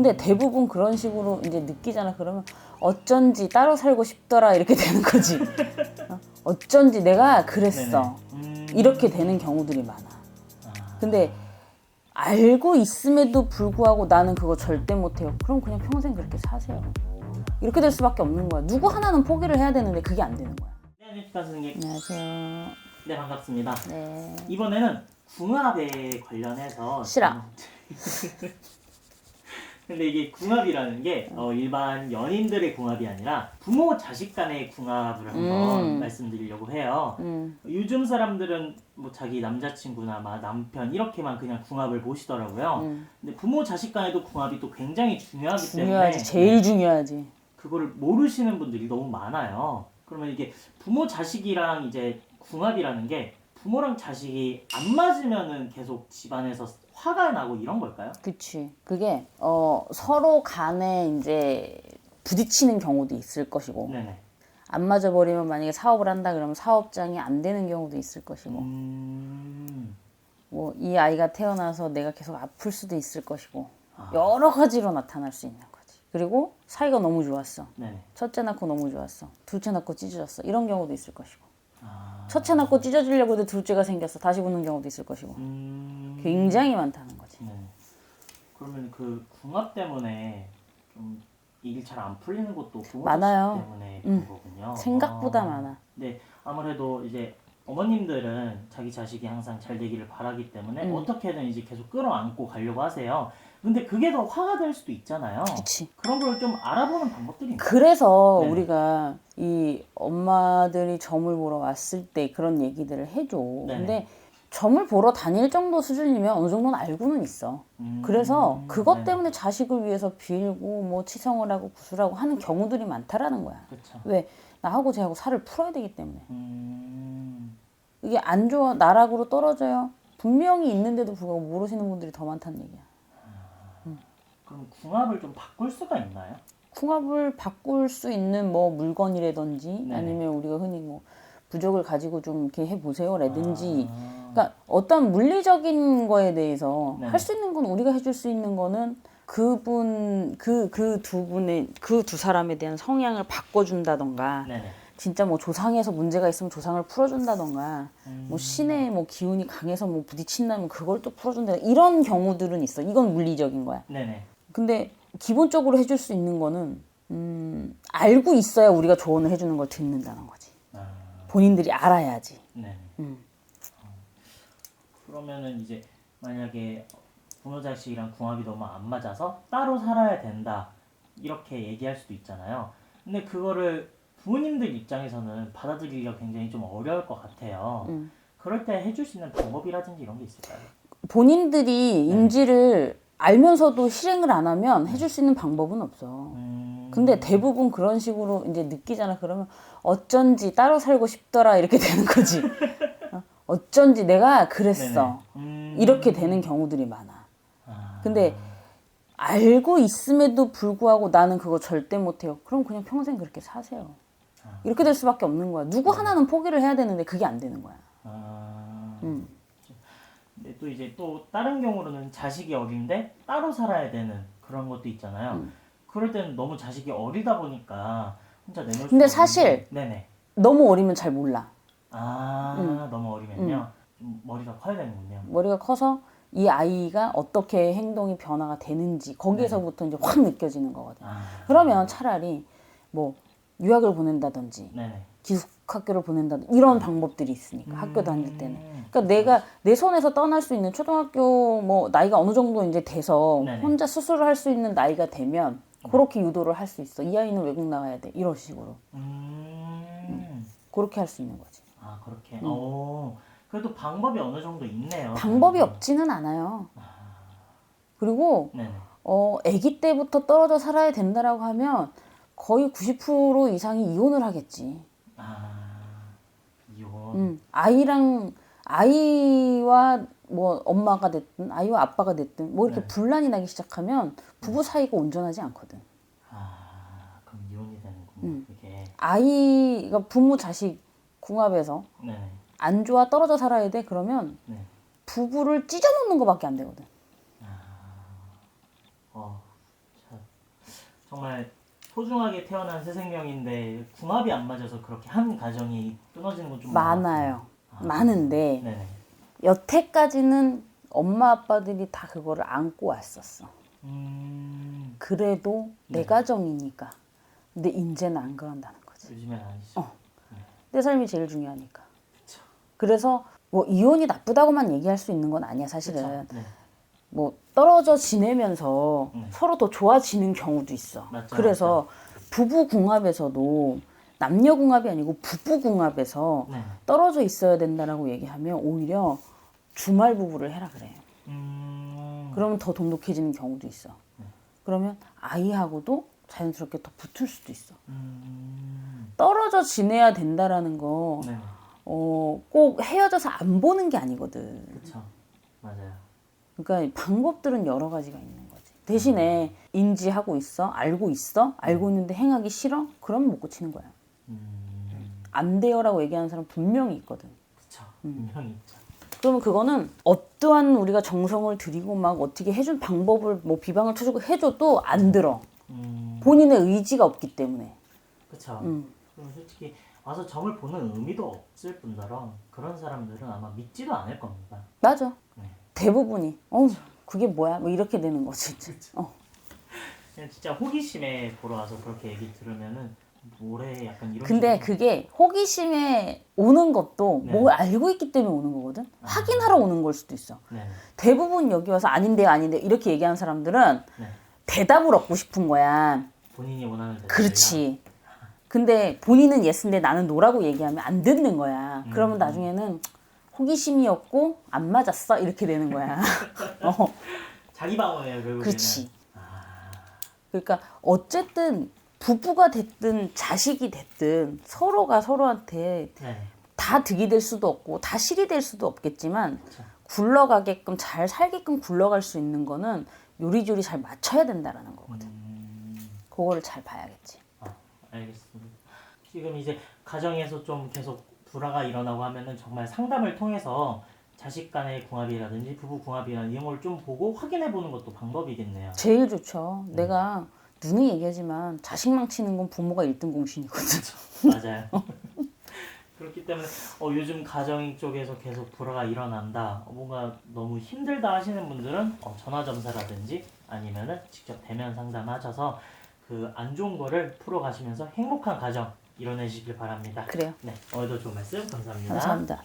근데 대부분 그런 식으로 이제 느끼잖아. 그러면 어쩐지 따로 살고 싶더라 이렇게 되는 거지. 어? 어쩐지 내가 그랬어. 음. 이렇게 되는 경우들이 많아. 아, 근데 알고 있음에도 불구하고 나는 그거 절대 못해요. 그럼 그냥 평생 그렇게 사세요. 이렇게 될 수밖에 없는 거야. 누구 하나는 포기를 해야 되는데 그게 안 되는 거야. 네. 안녕하세요. 네 반갑습니다. 네. 이번에는 궁합에 관련해서 싫어. 근데 이게 궁합이라는 게 어, 일반 연인들의 궁합이 아니라 부모 자식 간의 궁합을 한번 음. 말씀드리려고 해요. 음, 요즘 사람들은 뭐 자기 남자친구나 막 남편 이렇게만 그냥 궁합을 보시더라고요. 음. 근데 부모 자식 간에도 궁합이 또 굉장히 중요하기 중요하지. 때문에 제일 중요하지. 그거를 모르시는 분들이 너무 많아요. 그러면 이게 부모 자식이랑 이제 궁합이라는 게 부모랑 자식이 안 맞으면은 계속 집안에서 화가 나고 이런 걸까요? 그치. 그게 어, 서로 간에 이제 부딪히는 경우도 있을 것이고 네네. 안 맞아 버리면 만약에 사업을 한다 그러면 사업장이 안 되는 경우도 있을 것이고 음. 뭐 이 아이가 태어나서 내가 계속 아플 수도 있을 것이고 아. 여러 가지로 나타날 수 있는 거지. 그리고 사이가 너무 좋았어. 네네. 첫째 낳고 너무 좋았어. 둘째 낳고 찢어졌어. 이런 경우도 있을 것이고. 아. 첫째 낳고 찢어지려고 해도 둘째가 생겼어. 다시 붙는 경우도 있을 것이고. 음. 굉장히 많다는 거지. 네. 그러면 그 궁합 때문에 좀 일이 잘 안 풀리는 것도 부모 많아요. 때문에 음. 그런 거군요. 생각보다 아. 많아. 네, 아무래도 이제 어머님들은 자기 자식이 항상 잘 되기를 바라기 때문에 음. 어떻게든 이제 계속 끌어안고 가려고 하세요. 근데 그게 더 화가 될 수도 있잖아요. 그치. 그런 걸 좀 알아보는 방법들이 있나요? 그래서 네. 우리가 이 엄마들이 점을 보러 왔을 때 그런 얘기들을 해줘. 네네. 근데 점을 보러 다닐 정도 수준이면 어느 정도는 알고는 있어. 음, 그래서 그것 네. 때문에 자식을 위해서 빌고 뭐 치성을 하고 구술하고 하는 경우들이 많다라는 거야. 그렇죠. 왜? 나하고 쟤하고 살을 풀어야 되기 때문에. 음, 이게 안 좋아. 나락으로 떨어져요. 분명히 있는데도 불구하고 모르시는 분들이 더 많다는 얘기야. 그럼 궁합을 좀 바꿀 수가 있나요? 궁합을 바꿀 수 있는 뭐 물건이라든지 네네. 아니면 우리가 흔히 뭐 부적을 가지고 좀 이렇게 해보세요라든지 아, 그러니까 어떤 물리적인 거에 대해서 네네. 할수 있는 건 우리가 해줄 수 있는 거는 그분 그 그 두 분의 그 두 사람에 대한 성향을 바꿔준다던가 네네. 진짜 뭐 조상에서 문제가 있으면 조상을 풀어준다던가 음, 뭐 신의 뭐 기운이 강해서 뭐 부딪힌다면 그걸 또 풀어준다 이런 경우들은 있어 이건 물리적인 거야 네네. 근데 기본적으로 해줄 수 있는 거는 음, 알고 있어야 우리가 조언을 해주는 걸 듣는다는 거지 아, 본인들이 알아야지 네. 음. 그러면은 이제 만약에 부모 자식이랑 궁합이 너무 안 맞아서 따로 살아야 된다 이렇게 얘기할 수도 있잖아요. 근데 그거를 부모님들 입장에서는 받아들이기가 굉장히 좀 어려울 것 같아요. 음. 그럴 때 해줄 수 있는 방법이라든지 이런 게 있을까요? 본인들이 인지를 알면서도 실행을 안 하면 해줄 수 있는 방법은 없어 음, 근데 대부분 그런 식으로 이제 느끼잖아. 그러면 어쩐지 따로 살고 싶더라 이렇게 되는 거지. 어? 어쩐지 내가 그랬어. 음, 이렇게 되는 경우들이 많아. 아, 근데 알고 있음에도 불구하고 나는 그거 절대 못해요. 그럼 그냥 평생 그렇게 사세요. 이렇게 될 수밖에 없는 거야. 누구 하나는 포기를 해야 되는데 그게 안 되는 거야. 아, 음. 근데 또 이제 또 다른 경우로는 자식이 어린데 따로 살아야 되는 그런 것도 있잖아요. 음. 그럴 때는 너무 자식이 어리다 보니까 혼자 내놓을 근데 사실-. 네네. 너무 어리면 잘 몰라. 아 음. 너무 어리면요 좀 머리가 커야 되는군요. 머리가 커서 이 아이가 어떻게 행동이 변화가 되는지 거기에서부터 이제 확 느껴지는 거거든. 아 그러면 차라리 뭐 유학을 보낸다든지 네네. 기숙학교를 보낸다든지 이런 방법들이 있으니까 학교 다닐 때는. 음. 그러니까 내가 내 손에서 떠날 수 있는 초등학교 뭐 나이가 어느 정도 이제 돼서 네네. 혼자 스스로 할수 있는 나이가 되면 그렇게 유도를 할 수 있어. 이 아이는 외국 나가야 돼. 이런 식으로. 음. 그렇게 할 수 있는 거지. 아 그렇게. 오 그래도 방법이 어느 정도 있네요. 방법이 음. 없지는 않아요. 그리고 네네. 어 아기 때부터 떨어져 살아야 된다라고 하면 거의 90% 이상이 이혼을 하겠지. 아 이혼. 음, 아이랑 아이와 뭐 엄마가 됐든 아이와 아빠가 됐든 뭐 이렇게 네. 분란이 나기 시작하면 부부 사이가 온전하지 않거든. 아 그럼 이혼이 되는군요. 음. 그게. 아이가 부모 자식 궁합에서 네네. 안 좋아 떨어져 살아야 돼 그러면 정말 소중하게 태어난 새 생명인데 궁합이 안 맞아서 그렇게 한 가정이 끊어지는 건 좀 많아요. 아. 많은데 네네. 여태까지는 엄마 아빠들이 다 그거를 안고 왔었어. 음 그래도 내 네. 가정이니까. 근데 이제는 안 그런다는 거지. 요즘엔 아니죠. 어. 내 삶이 제일 중요하니까. 그래서 뭐 이혼이 나쁘다고만 얘기할 수 있는 건 아니야 사실은. 그쵸? 네. 뭐 떨어져 지내면서 네. 서로 더 좋아지는 경우도 있어. 맞죠, 그래서 부부 궁합에서도 남녀 궁합이 아니고 부부 궁합에서 네. 떨어져 있어야 된다라고 얘기하면 오히려 주말 부부를 해라 그래요. 음 그러면 더 돈독해지는 경우도 있어. 그러면 아이하고도 자연스럽게 더 붙을 수도 있어. 음 떨어져 지내야 된다라는 거, 네. 어, 꼭 헤어져서 안 보는 게 아니거든. 그렇죠. 맞아요. 그러니까 방법들은 여러 가지가 있는 거지. 대신에 인지하고 있어, 알고 있어, 알고 있는데 행하기 싫어? 그러면 못 고치는 거야. 음 안 돼요라고 얘기하는 사람 분명히 있거든. 그렇죠. 음. 분명히 있죠. 그러면 그거는 어떠한 우리가 정성을 들이고 막 어떻게 해준 방법을 뭐 비방을 쳐주고 해줘도 안 들어. 음 본인의 의지가 없기 때문에. 그렇죠. 음. 그럼 솔직히 와서 점을 보는 의미도 없을 뿐더러 그런 사람들은 아마 믿지도 않을 겁니다. 맞아. 네. 대부분이. 어, 그게 뭐야? 뭐 이렇게 되는 거지. 어. 그냥 진짜 호기심에 보러 와서 그렇게 얘기 들으면은 뭐래 약간 이런 근데 식으로 그게 호기심에 오는 것도 네. 뭘 알고 있기 때문에 오는 거거든. 확인하러 오는 걸 수도 있어. 네. 대부분 여기 와서 아닌데요, 아닌데 이렇게 얘기하는 사람들은 네. 대답을 얻고 싶은 거야. 본인이 원하는 대로 그렇지. 근데 본인은 예스인데 나는 노라고 얘기하면 안 듣는 거야. 그러면 나중에는 호기심이었고 안 맞았어 이렇게 되는 거야. 어, 자기 방어예요 결국에는. 그렇지. 아, 그러니까 어쨌든 부부가 됐든 자식이 됐든 서로가 서로한테 네. 다 득이 될 수도 없고 다 실이 될 수도 없겠지만 그쵸. 굴러가게끔 잘 살게끔 굴러갈 수 있는 거는 요리조리 잘 맞춰야 된다라는 거거든. 음, 그거를 잘 봐야겠지. 아, 알겠습니다. 지금 이제 가정에서 좀 계속 불화가 일어나고 하면은 정말 상담을 통해서 자식 간의 궁합이라든지 부부 궁합이라는 이런 걸 좀 보고 확인해 보는 것도 방법이겠네요. 제일 좋죠. 내가 누누이 얘기하지만 자식 망치는 건 부모가 1등 공신이거든. 맞아요. 그렇기 때문에 어, 요즘 가정 쪽에서 계속 불화가 일어난다. 어, 뭔가 너무 힘들다 하시는 분들은 어, 전화 점사라든지 아니면은 직접 대면 상담하셔서 그 안 좋은 거를 풀어 가시면서 행복한 가정 이뤄내시길 바랍니다. 그래요. 네, 오늘도 좋은 말씀 감사합니다. 감사합니다.